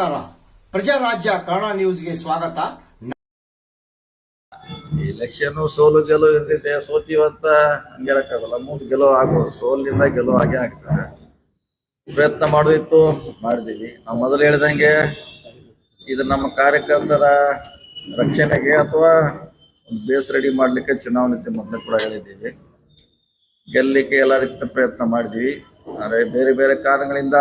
ನಮಸ್ಕಾರ. ಪ್ರಜಾರಾಜ್ಯ ಕನ್ನಡ ನ್ಯೂಸ್ಗೆ ಸ್ವಾಗತ. ಎಲೆಕ್ಷನ್ ಸೋಲು ಗೆಲುವು ಇರ್ತೈತೆ ಸೋತಿವಂತ ಹಂಗಿರಕ್ಕಾಗಲ್ಲ ಮುಂದೆ ಗೆಲುವು ಆಗೋ ಸೋಲಿನಿಂದ ಗೆಲುವು ಆಗೇ ಆಗ್ತದೆ. ಪ್ರಯತ್ನ ಮಾಡೋದಿತ್ತು ಮಾಡಿದೀವಿ. ನಾವು ಮೊದಲು ಹೇಳಿದಂಗೆ, ಇದು ನಮ್ಮ ಕಾರ್ಯಕರ್ತರ ರಕ್ಷಣೆಗೆ ಅಥವಾ ಒಂದು ಬೇಸ್ ರೆಡಿ ಮಾಡ್ಲಿಕ್ಕೆ ಚುನಾವಣೆ ಮೊದಲು ಕೂಡ ಹೇಳಿದ್ದೀವಿ. ಗೆಲ್ಲಲಿಕ್ಕೆ ಎಲ್ಲ ರೀತಿಯ ಪ್ರಯತ್ನ ಮಾಡಿದ್ವಿ. ಆದರೆ ಬೇರೆ ಬೇರೆ ಕಾರಣಗಳಿಂದ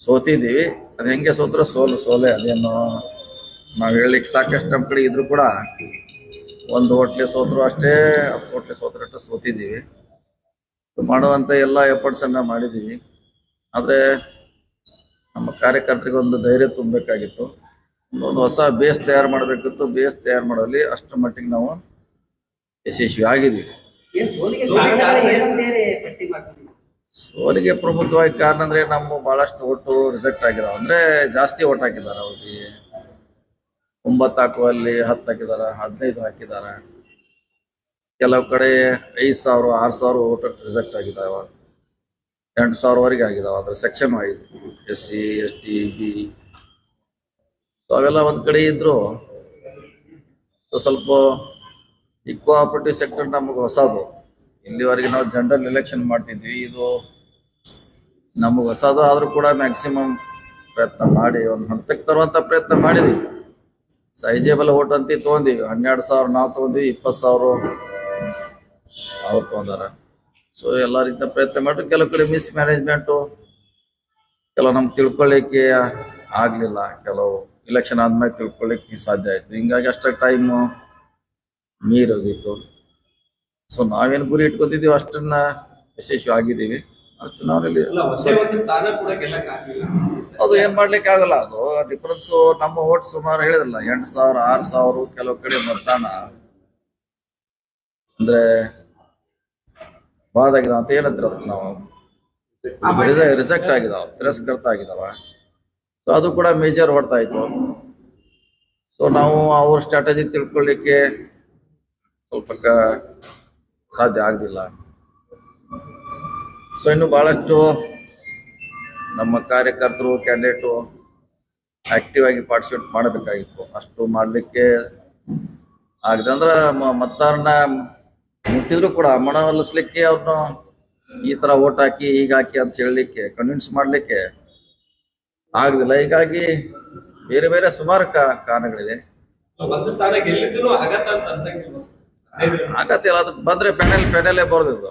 ಸೋತಿದ್ದೀವಿ. ಅದು ಹೆಂಗೆ ಸೋತ್ರ ಸೋಲು ಸೋಲೆ ಅದೇನು ನಾವು ಹೇಳಲಿಕ್ಕೆ ಸಾಕಷ್ಟು ನಮ್ಮ ಕಡೆ ಇದ್ರು ಕೂಡ ಒಂದು ಹೋಟ್ಲೆ ಸೋತ್ರು ಅಷ್ಟೇ ಹತ್ತು ಹೋಟ್ಲೆ ಸೋತ್ರ ಅಷ್ಟೇ ಸೋತಿದ್ದೀವಿ ಮಾಡುವಂತ ಎಲ್ಲ ಎಫರ್ಟ್ಸ್ ಅನ್ನ ಮಾಡಿದ್ದೀವಿ ಆದ್ರೆ ನಮ್ಮ ಕಾರ್ಯಕರ್ತರಿಗೆ ಒಂದು ಧೈರ್ಯ ತುಂಬಬೇಕಾಗಿತ್ತು ಒಂದು ಹೊಸ ಬೇಸ್ ತಯಾರು ಮಾಡಬೇಕಿತ್ತು ಬೇಸ್ ತಯಾರು ಮಾಡೋಲ್ಲಿ ಅಷ್ಟರ ಮಟ್ಟಿಗೆ ನಾವು ಯಶಸ್ವಿ ಆಗಿದ್ದೀವಿ ಸೋಲಿಗೆ ಪ್ರಮುಖವಾಗಿ ಕಾರಣ ಅಂದ್ರೆ ನಮ್ಮ ಬಹಳಷ್ಟು ಓಟು ರಿಜೆಕ್ಟ್ ಆಗಿದಾವ. ಅಂದ್ರೆ ಜಾಸ್ತಿ ಓಟ್ ಹಾಕಿದಾರ ಅವ್ರಿಗೆ ಒಂಬತ್ತು ಹಾಕುವಲ್ಲಿ ಹತ್ತು ಹಾಕಿದಾರ ಹದಿನೈದು ಹಾಕಿದಾರ ಕೆಲವು ಕಡೆ ಐದು ಸಾವಿರ, ಆರು ಸಾವಿರ ಓಟ್ ರಿಜೆಕ್ಟ್ ಆಗಿದಾವ. ಎಂಟು ಸಾವಿರವರೆಗೆ ಆಗಿದಾವ ಅದ್ರ section wise S C, S T, B. So ಅವೆಲ್ಲ ಒಂದ್ ಕಡೆ ಇದ್ರು. ಸೊ ಸ್ವಲ್ಪ ಈ ಕೋಆಪರೇಟಿವ್ ಸೆಕ್ಟರ್ ನಮಗೆ ಹೊಸದು. ಇಲ್ಲಿವರೆಗೆ ನಾವು ಜನರಲ್ ಎಲೆಕ್ಷನ್ ಮಾಡ್ತಿದ್ವಿ. ಇದು ನಮಗೆ ಹೊಸದು ಆದರೂ ಕೂಡ ಮ್ಯಾಕ್ಸಿಮಮ್ ಪ್ರಯತ್ನ ಮಾಡಿ, ಒಂದು ಹಂತಕ್ಕೆ ತರುವಂತ ಪ್ರಯತ್ನ ಮಾಡಿದ್ವಿ. ಸೈಜೇಬಲ್ ಓಟ್ ಅಂತ ತೊಗೊಂಡಿವಿ. ಹನ್ನೆರಡು ಸಾವಿರ ನಾವು ತಗೊಂಡ್ವಿ, ಇಪ್ಪತ್ತು ಸಾವಿರ ಅವ್ರು ತೊಗೊಂಡಾರ. ಸೊ ಎಲ್ಲ ರೀತಿಯ ಪ್ರಯತ್ನ ಮಾಡಿ ಕೆಲವು ಕಡೆ ಮಿಸ್ ಮ್ಯಾನೇಜ್ಮೆಂಟು ಕೆಲವು ನಮ್ಗೆ ತಿಳ್ಕೊಳ್ಳಿಕ್ಕೆ ಆಗ್ಲಿಲ್ಲ. ಕೆಲವು ಇಲೆಕ್ಷನ್ ಆದ್ಮೇಲೆ ತಿಳ್ಕೊಳ್ಳಿಕ್ಕೆ ಸಾಧ್ಯ ಆಯ್ತು. ಹಿಂಗಾಗಿ ಅಷ್ಟೇ ಟೈಮ್ ಮೀರಿ ಹೋಗಿತ್ತು. ಸೊ ನಾವೇನು ಗುರಿ ಇಟ್ಕೊತಿದೀವಿ ಅಷ್ಟನ್ನ ಯಶಸ್ವಿ ಆಗಿದ್ದೀವಿ. ಚುನಾವಣೆಯಲ್ಲಿ ಅದು ಏನ್ ಮಾಡ್ಲಿಕ್ಕೆ ಆಗಲ್ಲ ಅದು ಡಿಫ್ರೆನ್ಸ್ ನಮ್ಮ ಓಟ್ ಸುಮಾರು ಹೇಳಿದ್ರಲ್ಲ ಎಂಟು ಸಾವಿರ ಆರು ಸಾವಿರ ಕೆಲವು ಕಡೆ ಮತದಾನ. ಅಂದ್ರೆ ಬಾದಾಗಿದ ಅಂತ ಏನಂತೀರ ಅದಕ್ಕೆ ನಾವು. ರಿಜೆಕ್ಟ್ ಆಗಿದಾವ ತಿರಸ್ಕೃತ ಆಗಿದಾವ. ಸೊ ಅದು ಕೂಡ ಮೇಜರ್ ಹೊಡ್ತಾ ಇತ್ತು ಸೊ ನಾವು ಅವ್ರ ಸ್ಟ್ರಾಟಜಿ ತಿಳ್ಕೊಳ್ಳಿಕ್ಕೆ ಸ್ವಲ್ಪ ಸಾಧ್ಯ ಆಗಲಿಲ್ಲ. ಸೊ ಇನ್ನು ಬಹಳಷ್ಟು ನಮ್ಮ ಕಾರ್ಯಕರ್ತರು, ಕ್ಯಾಂಡಿಡೇಟು ಆಕ್ಟಿವ್ ಆಗಿ ಪಾರ್ಟಿಸಿಪೇಟ್ ಮಾಡಬೇಕಾಗಿತ್ತು. ಅಷ್ಟು ಮಾಡಲಿಕ್ಕೆ ಆಗದೆ ಅಂದ್ರೆ ಮತದಾರನ ಮುಟ್ಟಿದ್ರು ಕೂಡ ಮನವೊಲಿಸ್ಲಿಕ್ಕೆ ಅವ್ರನ್ನ ಈ ತರ ಓಟ್ ಹಾಕಿ ಈಗ ಹಾಕಿ ಅಂತ ಹೇಳಲಿಕ್ಕೆ ಕನ್ವಿನ್ಸ್ ಮಾಡಲಿಕ್ಕೆ ಆಗದಿಲ್ಲ ಹೀಗಾಗಿ ಬೇರೆ ಬೇರೆ ಸುಮಾರು ಕಾರಣಗಳಿದೆ ಆಗತ್ತಿಲ್ಲ ಅದಕ್ಕೆ ಬಂದ್ರೆ ಪ್ಯಾನೆಲ್ ಪ್ಯಾನೆಲೇ ಬರ್ದಿದ್ದು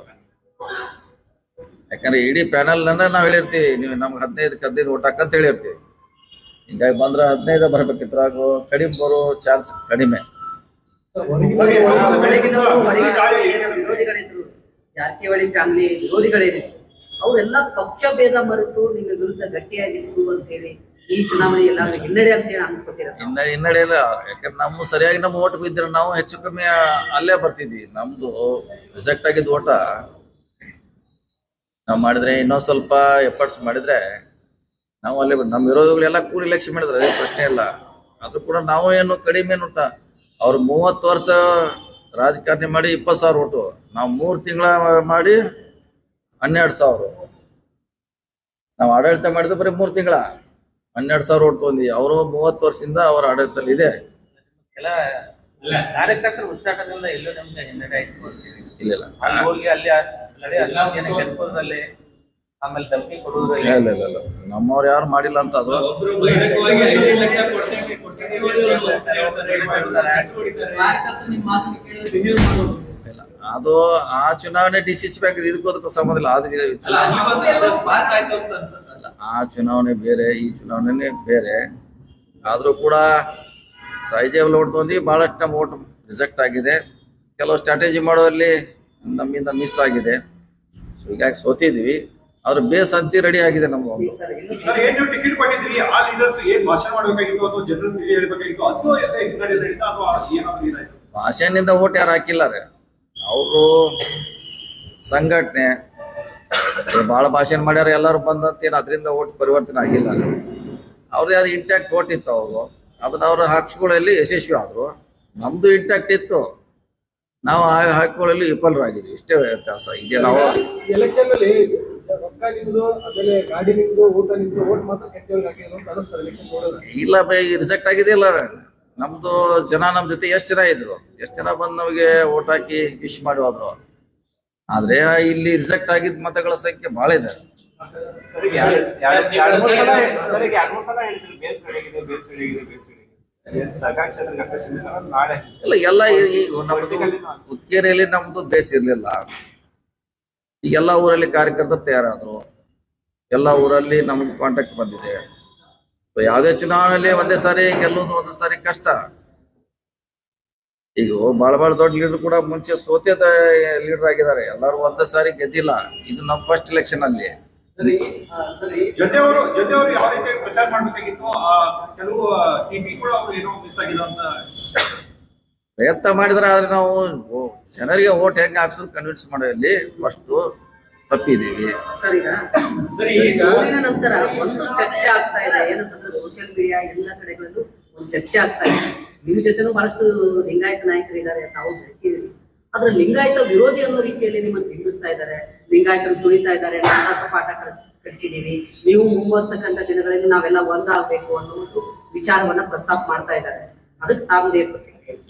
ಯಾಕಂದ್ರೆ ಇಡೀ ಪ್ಯಾನೆಲ್ ನಾವು ಹೇಳಿರ್ತೀವಿ, ನೀವು ನಮ್ಗೆ ಹದಿನೈದಕ್ಕೆ ಹದಿನೈದು ಓಟ್ ಹಾಕಂತ ಹೇಳಿರ್ತೀವಿ. ಹಿಂಗಾಗಿ ಬಂದ್ರೆ ಹದಿನೈದು ಬರ್ಬೇಕಿತ್ತು, ಹಾಗೂ ಕಡಿಮೆ ಬರೋ ಚಾನ್ಸ್ ಕಡಿಮೆ. ಅವರೆಲ್ಲ ಪಕ್ಷ ಭೇದ ಮರೆತು ನಿಮ್ಮ ವಿರುದ್ಧ ಗಟ್ಟಿಯಾಗಿತ್ತು ಅಂತ ಹೇಳಿ ಹಿನ್ನಡೆ ಹಿನ್ನಡೆ ಇಲ್ಲ. ಯಾಕಂದ್ರೆ ನಮ್ಮ ಸರಿಯಾಗಿ ನಮ್ಮ ಓಟ್ ಬಿದ್ದರೆ ನಾವು ಹೆಚ್ಚು ಕಮ್ಮಿ ಅಲ್ಲೇ ಬರ್ತಿದ್ವಿ. ನಮ್ದು ರಿಜೆಕ್ಟ್ ಆಗಿದ್ದ ಓಟ. ನಾವು ಮಾಡಿದ್ರೆ ಇನ್ನೊಂದ್ ಸ್ವಲ್ಪ ಎಫರ್ಟ್ಸ್ ಮಾಡಿದ್ರೆ ನಾವು ಅಲ್ಲೇ ನಮ್ಮ ವಿರೋಧಿಗಳೆಲ್ಲ ಕೂಡಿ ಇಲೆಕ್ಷನ್ ಮಾಡಿದ್ರೆ, ಅದೇ ಪ್ರಶ್ನೆ ಇಲ್ಲ. ಆದ್ರೂ ಕೂಡ ನಾವು ಏನು ಕಡಿಮೆ ನೋಟ ಅವ್ರು ಮೂವತ್ತು ವರ್ಷ ರಾಜಕಾರಣಿ ಮಾಡಿ ಇಪ್ಪತ್ತು ಸಾವಿರ ಓಟು. ನಾವು ಮೂರು ತಿಂಗಳ ಮಾಡಿ ಹನ್ನೆರಡು ಸಾವಿರ. ನಾವು ಆಡಳಿತ ಮಾಡಿದ್ರೆ ಬರೀ ಮೂರು ತಿಂಗಳ. ಹನ್ನೆರಡು ಸಾವಿರ ಓಟ್ ತಗೊಂಡಿ ಅವರು ಮೂವತ್ತು ವರ್ಷದಿಂದ ಅವರ ಆಡಳಿತದಲ್ಲಿ ಇದೆ. ಕೆಲ ಕಾರ್ಯಕರ್ತರ ಉಚ್ಚಾಟದಿಂದ ಎಲ್ಲೋ ನಮ್ಗೆ ಹಿನ್ನಡೆ ಆಯ್ತು ಅಂತೀವಿ ಇಲ್ಲ ಅಲ್ಲಿ ಹೋಗಿ ಅಲ್ಲಿ ಆ ನಡೆ ಅಲ್ಲಿ ಕೆಲ್ಸದಲ್ಲಿ ಆಮೇಲೆ ಧಮಕಿ ಕೊಡುವುದ್ರಲ್ಲಿ ಇಲ್ಲ ಇಲ್ಲ ಇಲ್ಲ ಇಲ್ಲ. ನಮ್ಮವ್ರು ಯಾರು ಮಾಡಿಲ್ಲ ಅಂತ ಅದು. ಒಬ್ರು ಬಹಿರಂಗವಾಗಿ ಐದೈದು ಲಕ್ಷ ಕೊಡ್ತೇವೆ ಕೊಡ್ತೀವಿ ಅಂತ ಹೇಳ್ತಾರೆ, ಹೇಳ್ತಾರೆ, ಸೆಟ್ ಹೊಡಿತಾರೆ. ಇಲ್ಲ. ಅದು ಆ ಚುನಾವಣೆ ಡಿಸಿಸ್ ಬ್ಯಾಂಕ್ ಇದಕ್ಕೂ ಅದಕ್ಕೂ ಸಂಬಂಧ ಇಲ್ಲ. ಅದು ಅಲ್ಲ, ಅಲ್ಲಿ ಬಂದ್ರೆ ಅದು spark ಆಯ್ತು ಅಂತ ಅನ್ಸುತ್ತೆ. ಇಲ್ಲ, ಆ ಚುನಾವಣೆ ಬೇರೆ ಈ ಚುನಾವಣೆನೇ ಬೇರೆ. ಆದರೂ ಕೂಡ ಸೈಜೇಬಲ್ ಓಟ್ ಬಂದು ಬಹಳಷ್ಟು ನಮ್ಮ ಓಟ್ ರಿಜೆಕ್ಟ್ ಆಗಿದೆ. ಕೆಲವು ಸ್ಟ್ರಾಟಜಿ ಮಾಡೋರಲ್ಲಿ ನಮ್ಮಿಂದ ಮಿಸ್ ಆಗಿದೆ. ಸೊ ಹೀಗಾಗಿ ಸೋತಿದ್ವಿ? ಆದ್ರೆ ಬೇಸ್ ಅಂತಿ ರೆಡಿ ಆಗಿದೆ ನಮ್ಮ ಭಾಷೆನಿಂದ ಓಟ್ ಯಾರು ಹಾಕಿಲ್ಲ ರೀ. ಅವರು ಸಂಘಟನೆ ಬಹಳ ಭಾಷಣ ಮಾಡ್ಯಾರ ಎಲ್ಲರೂ ಬಂದಂತೇನು ಅದರಿಂದ ಓಟ್ ಪರಿವರ್ತನೆ ಆಗಿಲ್ಲ. ಅವ್ರದ್ದು ಯಾವ್ದು ಇಂಟ್ಯಾಕ್ಟ್ ಓಟ್ ಇತ್ತು ಅವರು ಅದನ್ನ ಅವ್ರ ಹಕ್ಕುಗಳಲ್ಲಿ ಯಶಸ್ವಿ ಆದ್ರು. ನಮ್ದು ಇಂಟ್ಯಾಕ್ಟ್ ಇತ್ತು. ನಾವು ಆ ಹಾಕೊಳ್ಳಲ್ಲಿ ವಿಫಲರಾಗಿದ್ವಿ. ಇಷ್ಟೇ ವ್ಯತ್ಯಾಸ. ಇದೆ ನಾವು ಎಲೆಕ್ಷನ್ ಅಲ್ಲಿ ಇಲ್ಲ ಬೈ ರಿಜೆಕ್ಟ್ ಆಗಿದೆ ಇಲ್ಲ. ನಮ್ದು ಜನ ನಮ್ಮ ಜೊತೆ ಎಷ್ಟ್ ಜನ ಇದ್ರು? ಎಷ್ಟ್ ಜನ ಬಂದ್ ನಮಗೆ ಓಟ್ ಹಾಕಿ ವಿಶ್ ಮಾಡಿ ಹೋದ್ರು ಆದ್ರೆ ಇಲ್ಲಿ ರಿಜೆಕ್ಟ್ ಆಗಿದ್ ಮತಗಳ ಸಂಖ್ಯೆ ಬಹಳ ಇದೆ. ಇಲ್ಲ ಎಲ್ಲ ಈಗ ನಮ್ದು ಹುಕ್ಕೇರಿಯಲ್ಲಿ ನಮ್ದು ಬೇಸ್ ಇರ್ಲಿಲ್ಲ. ಈಗ ಎಲ್ಲ ಊರಲ್ಲಿ ಕಾರ್ಯಕರ್ತರು ತಯಾರಾದ್ರು. ಎಲ್ಲ ಊರಲ್ಲಿ ನಮ್ಗೆ ಕಾಂಟ್ಯಾಕ್ಟ್ ಬಂದಿದೆ. ಯಾವುದೇ ಚುನಾವಣೆಯಲ್ಲಿ ಒಂದೇ ಸಾರಿ ಗೆಲ್ಲೋದು ಒಂದೇ ಸಾರಿ ಕಷ್ಟ. ಈಗ ಭಾಳ ಭಾಳ ದೊಡ್ಡ ಲೀಡರ್ ಕೂಡ ಮುಂಚೆ ಸೋತೆ ಲೀಡರ್ ಆಗಿದ್ದಾರೆ. ಎಲ್ಲರೂ ಒಂದೇ ಸಾರಿ ಗೆದ್ದಿಲ್ಲ. ಇದು ನಮ್ಮ ಫಸ್ಟ್ ಎಲೆಕ್ಷನ್ ಅಲ್ಲಿ. ಸರಿ ಸರಿ. ಜೊತೆಯವರು ಜೊತೆಯವರು ಯಾವ ರೀತಿ ಪ್ರಚಾರ ಮಾಡ್ಬೇಕಾಗಿತ್ತು? ಆ, ಕೆಲವು ಟಿವಿ ಕೂಡ ಅವ್ರು ಏನೋ ಮಿಸ್ ಆಗಿದೆ ಅಂತ. ಪ್ರಯತ್ನ ಮಾಡಿದ್ರೆ ಆದ್ರೆ ನಾವು ಜನರಿಗೆ ಓಟ್ ಹೆಂಗ್ ಹಾಕ್ಸೋದು ಕನ್ವಿನ್ಸ್ ಮಾಡೋಲ್ಲಿ ಫಸ್ಟ್ ಒಂದು ಚರ್ಚೆ ಆಗ್ತಾ ಇದೆ. ಏನಂತಂದ್ರೆ ಸೋಷಿಯಲ್ ಮೀಡಿಯಾ ಎಲ್ಲ ಕಡೆಗಳಲ್ಲೂ ಒಂದು ಚರ್ಚೆ ಆಗ್ತಾ ಇದೆ. ನಿಮ್ ಜೊತೆನೂ ಬಹಳಷ್ಟು ಲಿಂಗಾಯತ ನಾಯಕರಿದ್ದಾರೆ ತಾವು ಬೆಳೆಸಿದ್ದೀರಿ ಆದ್ರೆ ಲಿಂಗಾಯತ ವಿರೋಧಿ ಅನ್ನೋ ರೀತಿಯಲ್ಲಿ ನಿಮ್ಮನ್ನು ಬಿಂಬಿಸ್ತಾ ಇದ್ದಾರೆ. ಲಿಂಗಾಯತರು ತುಳಿತಾ ಇದ್ದಾರೆ ನಾಟಕ ಪಾಠ ಕಲಿಸ್- ಕಲಿಸಿದೀವಿ. ನೀವು ಮುಂಬರ್ತಕ್ಕಂಥ ದಿನಗಳಲ್ಲಿ ನಾವೆಲ್ಲ ಒಂದಾಗಬೇಕು ಅನ್ನೋ ಒಂದು ವಿಚಾರವನ್ನ ಪ್ರಸ್ತಾಪ ಮಾಡ್ತಾ ಇದ್ದಾರೆ. ಅದಕ್ಕೆ ತಾವೇ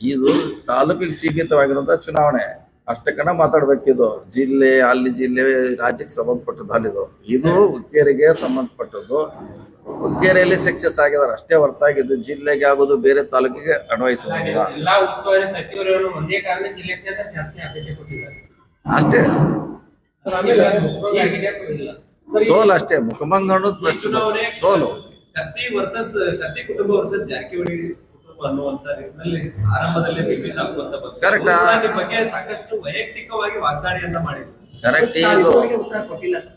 ಇದು ತಾಲೂಕಿಗೆ ಸೀಮಿತವಾಗಿರುವಂತ ಚುನಾವಣೆ. ಅಷ್ಟಕ್ಕನ ಮಾತಾಡ್ಬೇಕಿದು ಜಿಲ್ಲೆ ಅಲ್ಲಿ ಜಿಲ್ಲೆ, ರಾಜ್ಯಕ್ಕೆ ಸಂಬಂಧಪಟ್ಟದ್ದು ಅಲ್ಲಿದು. ಇದು ಹುಕ್ಕೇರಿಗೆ ಸಂಬಂಧಪಟ್ಟದ್ದು. ಹುಕ್ಕೇರಿಯಲ್ಲಿ ಸಕ್ಸಸ್ ಆಗಿದ್ದಾರೆ. ಅಷ್ಟೇ ಹೊರತಾಗಿದ್ದು ಜಿಲ್ಲೆಗೆ ಆಗೋದು ಬೇರೆ ತಾಲೂಕಿಗೆ ಅನ್ವಯಿಸೋದಿಲ್ಲ ಅಷ್ಟೇ. ಸೋಲು ಅಷ್ಟೇ. ಮುಖಮಂಗ ಅನ್ನೋದು ಈ ಪ್ರಶ್ನೆ. ಚುನಾವಣೆ ಸೋಲು. ಕತ್ತಿ ವರ್ಸಸ್ ಕತ್ತಿ ಕುಟುಂಬ ವರ್ಸಸ್ ಜಾರಕಿಹೊಳಿ ಕುಟುಂಬ ಅನ್ನುವಂತ ನಿಟ್ಟಿನಲ್ಲಿ ಆರಂಭದಲ್ಲಿ ವಿಭಿನ್ನ ಆಗುವಂತ ಬಗ್ಗೆ. ಸಾಕಷ್ಟು ವೈಯಕ್ತಿಕವಾಗಿ ವಾಗ್ದಾಳಿಯನ್ನ ಮಾಡಿದ್ರು. ಕರೆಕ್ಟ್ ಈಗ ಉತ್ತರ ಕೊಟ್ಟಿಲ್ಲ ಸರ್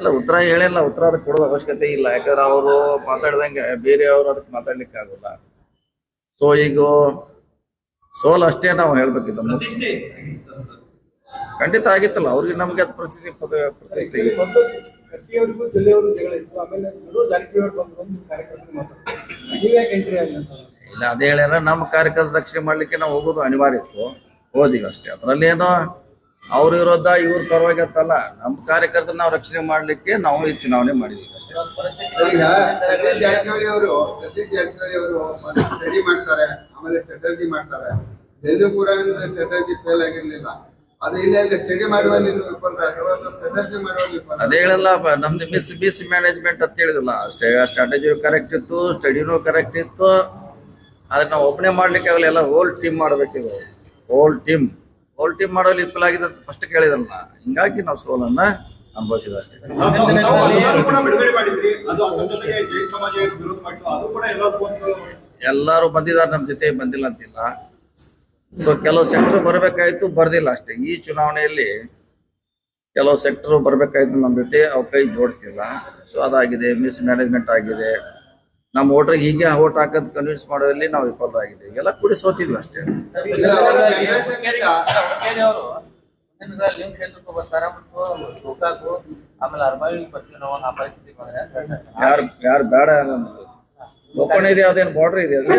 ಅಲ್ಲ ಉತ್ತರ ಹೇಳಿಲ್ಲ ಉತ್ತರ ಅದಕ್ಕೆ ಕೊಡೋದು ಅವಶ್ಯಕತೆ ಇಲ್ಲ. ಯಾಕಂದ್ರೆ ಅವರು ಮಾತಾಡ್ದಂಗೆ ಬೇರೆಯವರು ಅದಕ್ಕೆ ಮಾತಾಡ್ಲಿಕ್ಕೆ ಆಗೋಲ್ಲ. ಸೊ ಈಗ ಸೋಲ್ ಅಷ್ಟೇ ನಾವು ಹೇಳ್ಬೇಕಿದ್ದ. ಖಂಡಿತ ಆಗಿತ್ತಲ್ಲ. ಅವ್ರಿಗೆ ನಮ್ಗೆ ಅದು ಪ್ರತಿಷ್ಠೆ ಆಗಿಲ್ಲ ಇಲ್ಲ ಅದೇ ಹೇಳ್ಯಾರ ನಮ್ಮ ಕಾರ್ಯಕ್ರಮ ರಕ್ಷಣೆ ಮಾಡ್ಲಿಕ್ಕೆ ನಾವು ಹೋಗೋದು ಅನಿವಾರ್ಯ ಇತ್ತು. ಹೋದಿವಿ ಅಷ್ಟೇ ಅದ್ರಲ್ಲಿ ಏನೋ ಅವ್ರ ವಿರೋಧ ಇವ್ರ ಪರವಾಗಿ ಅಂತಲ್ಲ ನಮ್ಮ ಕಾರ್ಯಕರ್ತರು ನಾವು ರಕ್ಷಣೆ ಮಾಡ್ಲಿಕ್ಕೆ ನಾವು ಈ ಚುನಾವಣೆ ಮಾಡಿದ್ವಿ ಅಷ್ಟೇ. ಈಗ ಸತೀಶ್ ಜಾರಕಿಹೊಳಿ ಅವರು ಸತೀಶ್ ಜಾರಕಿಹೊಳಿ ಅವರು ಸ್ಟಡಿ ಮಾಡ್ತಾರೆ ಆಮೇಲೆ ಸ್ಟ್ರಾಟಜಿ ಮಾಡ್ತಾರೆ. ಎಲ್ಲೂ ಕೂಡ ನಿಮ್ದು ಸ್ಟ್ರಾಟಜಿ ಫೇಲ್ ಆಗಿರ್ಲಿಲ್ಲ. ಅದು ಇಲ್ಲ ಸ್ಟಡಿ ಮಾಡುವಲ್ಲಿ ಸ್ಟ್ರಾಟಜಿ ಮಾಡುವಲ್ಲಿ ಅದೇ ಹೇಳಲ್ಲ ನಮ್ದು ಮಿಸ್ ಮಿಸ್ ಮ್ಯಾನೇಜ್ಮೆಂಟ್ ಅಂತ ಹೇಳಿದಿಲ್ಲ ಸ್ಟ್ರಾಟಜಿ ಕರೆಕ್ಟ್ ಇತ್ತು ಸ್ಟಡಿನೂ ಕರೆಕ್ಟ್ ಇತ್ತು. ಆದ್ರೆ ನಾವು ಒಬ್ಬನೇ ಮಾಡ್ಲಿಕ್ಕೆ ಆಗಲ್ಲ ಎಲ್ಲ ಹೋಲ್ ಟೀಮ್ ಮಾಡ್ಬೇಕಿವ್ ಹೋಲ್ ಟೀಮ್ ಹೋಲ್ ಟೀಮ್ ಮಾಡೋಲ್ಲಿ ವಿಫಲ ಆಗಿದೆ ಅಂತ ಫಸ್ಟ್ ಕೇಳಿದ್ರಲ್ಲ ಹಿಂಗಾಗಿ ನಾವು ಸೋಲನ್ನ ಅನುಭವಿಸಿದ ಅಷ್ಟೇ. ಎಲ್ಲರೂ ಬಂದಿದ್ದಾರೆ ನಮ್ಮ ಜೊತೆ, ಬಂದಿಲ್ಲ ಅಂತಿಲ್ಲ. ಸೊ ಕೆಲವು ಸೆಕ್ಟರ್ ಬರಬೇಕಾಯ್ತು, ಬರ್ದಿಲ್ಲ ಅಷ್ಟೇ. ಈ ಚುನಾವಣೆಯಲ್ಲಿ ಕೆಲವು ಸೆಕ್ಟರ್ ಬರಬೇಕಾಯ್ತು ನಮ್ಮ ಜೊತೆ, ಅವ್ರ ಕೈ ಜೋಡಿಸಿಲ್ಲ ಸೊ ಅದಾಗಿದೆ ಮಿಸ್ ಮ್ಯಾನೇಜ್ಮೆಂಟ್ ಆಗಿದೆ. ನಮ್ಮ ವೋಟ್ರಿಗೆ ಹೀಗೆ ಓಟ್ ಹಾಕೋದ್ ಕನ್ವಿನ್ಸ್ ಮಾಡೋದ್ರಲ್ಲಿ ನಾವು ವಿಫಲರಾಗಿದ್ದೀವಿ ಎಲ್ಲ ಕೂಡಿ ಸೋತಿದ್ವಿ ಅಷ್ಟೇ. ಯಾರು ಯಾರು ಬೇಡ ಲೋಕಣ ಇದೆ ಅದೇನು ಬಾರ್ಡರ್ ಇದೆ ಅದು?